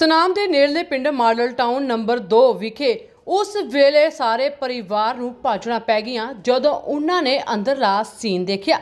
ਸੁਨਾਮ ਦੇ ਨੇੜਲੇ ਪਿੰਡ ਮਾਡਲ ਟਾਊਨ ਨੰਬਰ 2 ਵਿਖੇ ਉਸ ਵੇਲੇ ਸਾਰੇ ਪਰਿਵਾਰ ਨੂੰ ਭਾਜਣਾ ਪੈ ਗਈਆਂ, ਜਦੋਂ ਉਹਨਾਂ ਨੇ ਅੰਦਰਲਾ ਸੀਨ ਦੇਖਿਆ।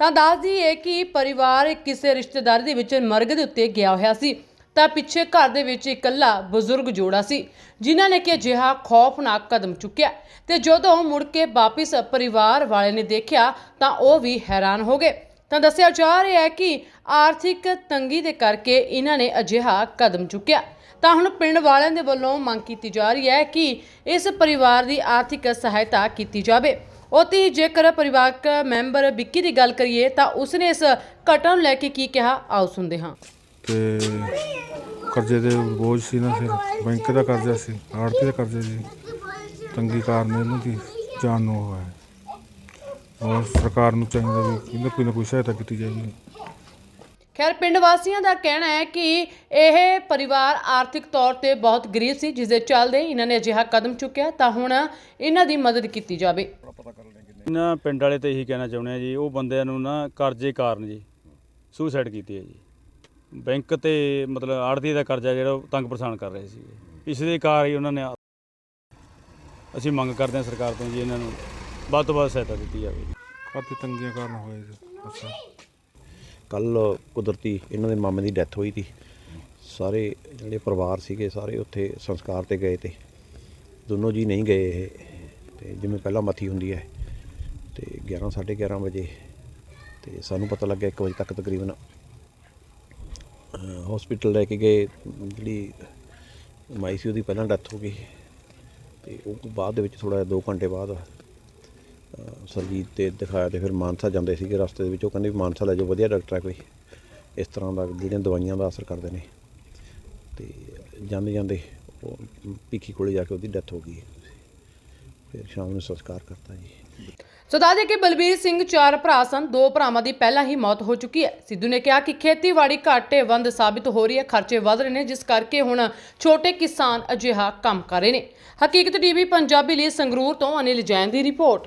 ਤਾਂ ਦੱਸਦੀ ਹੈ ਕਿ ਪਰਿਵਾਰ ਕਿਸੇ ਰਿਸ਼ਤੇਦਾਰੀ ਦੇ ਵਿੱਚ ਮਰਗ ਦੇ ਉੱਤੇ ਗਿਆ ਹੋਇਆ ਸੀ, ਤਾਂ ਪਿੱਛੇ ਘਰ ਦੇ ਵਿੱਚ ਇਕੱਲਾ ਬਜ਼ੁਰਗ ਜੋੜਾ ਸੀ, ਜਿਨ੍ਹਾਂ ਨੇ ਕਿ ਅਜਿਹਾ ਖੌਫਨਾਕ ਕਦਮ ਚੁੱਕਿਆ। ਤੇ ਜਦੋਂ ਮੁੜ ਕੇ ਵਾਪਿਸ ਪਰਿਵਾਰ ਵਾਲੇ ਨੇ ਦੇਖਿਆ, ਤਾਂ ਉਹ ਵੀ ਹੈਰਾਨ ਹੋ ਗਏ। ਤਾਂ ਦੱਸਿਆ ਜਾ ਰਿਹਾ ਹੈ ਕਿ ਆਰਥਿਕ ਤੰਗੀ ਦੇ ਕਰਕੇ ਇਹਨਾਂ ਨੇ ਅਜਿਹਾ ਕਦਮ ਚੁੱਕਿਆ। ਤਾਂ ਹੁਣ ਪਿੰਡ ਵਾਲਿਆਂ ਦੇ ਵੱਲੋਂ ਮੰਗ ਕੀਤੀ ਜਾ ਰਹੀ ਹੈ ਕਿ ਇਸ ਪਰਿਵਾਰ ਦੀ ਆਰਥਿਕ ਸਹਾਇਤਾ ਕੀਤੀ ਜਾਵੇ। ਉਤੀ ਜੇਕਰ ਪਰਿਵਾਰਕ ਮੈਂਬਰ ਵਿੱਕੀ ਦੀ ਗੱਲ ਕਰੀਏ ਤਾਂ ਉਸਨੇ ਇਸ ਘਟਨਾ ਨੂੰ ਲੈ ਕੇ ਕੀ ਕਿਹਾ? ਆਓ ਸੁਣਦੇ ਹਾਂ। ਤੇ ਕਰਜ਼ੇ ਦੇ ਬੋਝ ਸੀ ਨਾ ਫਿਰ, ਬੈਂਕ ਦਾ ਕਰਜ਼ਾ ਸੀ, ਆੜਤੀ ਦਾ ਕਰਜ਼ਾ ਸੀ। ਤੰਗੀ ਕਾਰਨ ਇਹਨਾਂ ਦੀ ਜਾਨ ਨੂੰ ਹੋਇਆ। ਔਰ ਸਰਕਾਰ ਨੂੰ ਚਾਹੀਦਾ ਵੀ ਇਹਨਾਂ ਕੋਈ ਨਾ ਕੋਈ ਸਹਾਇਤਾ ਕੀਤੀ ਜਾਏਗੀ ਖੈਰ ਪਿੰਡ ਵਾਸੀਆਂ ਦਾ ਕਹਿਣਾ ਹੈ ਕਿ ਇਹ ਪਰਿਵਾਰ ਆਰਥਿਕ ਤੌਰ ਤੇ ਬਹੁਤ ਗਰੀਬ ਸੀ ਜਿਸ ਦੇ ਚੱਲਦੇ ਇਹਨਾਂ ਨੇ ਅਜਿਹਾ ਕਦਮ ਚੁੱਕਿਆ ਤਾਂ ਹੁਣ ਇਹਨਾਂ ਦੀ ਮਦਦ ਕੀਤੀ ਜਾਵੇ। ਨਾ ਪਿੰਡ ਵਾਲੇ ਤਾਂ ਇਹੀ ਕਹਿਣਾ ਚਾਹੁੰਦੇ ਆ ਜੀ ਉਹ ਬੰਦਿਆਂ ਨੂੰ ਨਾ ਕਰਜ਼ੇ ਕਾਰਨ ਜੀ ਸੁਸਾਈਡ ਕੀਤੀ ਹੈ ਜੀ। ਬੈਂਕ ਤੇ ਮਤਲਬ ਆੜਤੀ ਦਾ ਕਰਜ਼ਾ ਜਿਹੜਾ ਉਹ ਤੰਗ ਪਰੇਸ਼ਾਨ ਕਰ ਰਹੇ ਸੀ ਇਸ ਦੇ ਕਾਰਨ ਹੀ ਉਹਨਾਂ ਨੇ ਅਸੀਂ ਮੰਗ ਕਰਦੇ ਹਾਂ ਸਰਕਾਰ ਤੋਂ ਜੀ ਇਹਨਾਂ ਨੂੰ ਵੱਧ ਤੋਂ ਵੱਧ ਸਹਾਇਤਾ ਦਿੱਤੀ ਜਾਵੇ। ਕਾਫੀ ਤੰਗੀਆਂ ਕਾਰਨ ਹੋਏ ਜੀ। ਅੱਛਾ। ਕੱਲ ਕੁਦਰਤੀ ਇਹਨਾਂ ਦੇ ਮਾਮੇ ਦੀ ਡੈਥ ਹੋਈ ਸੀ। ਸਾਰੇ ਜਿਹੜੇ ਪਰਿਵਾਰ ਸੀਗੇ ਸਾਰੇ ਉੱਥੇ ਸੰਸਕਾਰ ਤੇ ਗਏ ਤੇ ਦੋਨੋਂ ਜੀ ਨਹੀਂ ਗਏ ਇਹ। ਤੇ ਜਿਵੇਂ ਪਹਿਲਾਂ ਮੱਥੀ ਹੁੰਦੀ ਹੈ ਤੇ 11 11:30 ਵਜੇ ਤੇ ਸਾਨੂੰ ਪਤਾ ਲੱਗਿਆ 1 ਵਜੇ ਤੱਕ ਤਕਰੀਬਨ ਹਸਪੀਟਲ ਲੈ ਕੇ ਗਏ। ਜਿਹੜੀ ਮਾਈ ਸੀ ਉਹਦੀ ਪਹਿਲਾਂ ਡੈਥ ਹੋ ਗਈ। ਤੇ ਉਹ ਤੋਂ ਬਾਅਦ ਦੇ ਵਿੱਚ ਥੋੜਾ 2 ਘੰਟੇ ਬਾਅਦ ਸਰਜੀਤ ਤੇ ਦਿਖਾਇਆ ਤੇ ਫਿਰ ਮਾਨਸਾ ਜਾਂਦੇ ਸੀਗੇ ਰਸਤੇ ਦੇ ਵਿੱਚ। ਉਹ ਕਹਿੰਦੇ ਵੀ ਮਾਨਸਾ ਲੈ ਜਾਓ, ਵਧੀਆ ਡਾਕਟਰ ਹੈ ਕੋਈ। ਇਸ ਤਰ੍ਹਾਂ ਦਾ ਜਿਹੜੀਆਂ ਦਵਾਈਆਂ ਦਾ ਅਸਰ ਕਰਦੇ ਨੇ। ਤੇ ਜਾਂਦੇ ਜਾਂਦੇ ਉਹ ਭਿੱਖੀ ਕੋਲੇ ਜਾ ਕੇ ਉਹਦੀ ਡੈਥ ਹੋ ਗਈ ਫਿਰ ਸ਼ਾਮ ਨੂੰ ਸੰਸਕਾਰ ਕਰਤਾ ਜੀ। ਸੋ ਦੱਸਦੇ ਕਿ ਬਲਬੀਰ ਸਿੰਘ ਚਾਰ ਭਰਾ ਸਨ। ਦੋ ਭਰਾਵਾਂ ਦੀ ਪਹਿਲਾਂ ਹੀ ਮੌਤ ਹੋ ਚੁੱਕੀ ਹੈ। ਸਿੱਧੂ ਨੇ ਕਿਹਾ ਕਿ ਖੇਤੀਬਾੜੀ ਘਾਟੇਵੰਦ ਸਾਬਿਤ ਹੋ ਰਹੀ ਹੈ, ਖਰਚੇ ਵਧ ਰਹੇ ਨੇ, ਜਿਸ ਕਰਕੇ ਹੁਣ ਛੋਟੇ ਕਿਸਾਨ ਅਜਿਹਾ ਕੰਮ ਕਰ ਰਹੇ ਨੇ। ਹਕੀਕਤ ਟੀਵੀ, ਪੰਜਾਬੀ ਲਈ ਸੰਗਰੂਰ ਤੋਂ ਅਨਿਲ ਜੈਨ ਦੀ ਰਿਪੋਰਟ।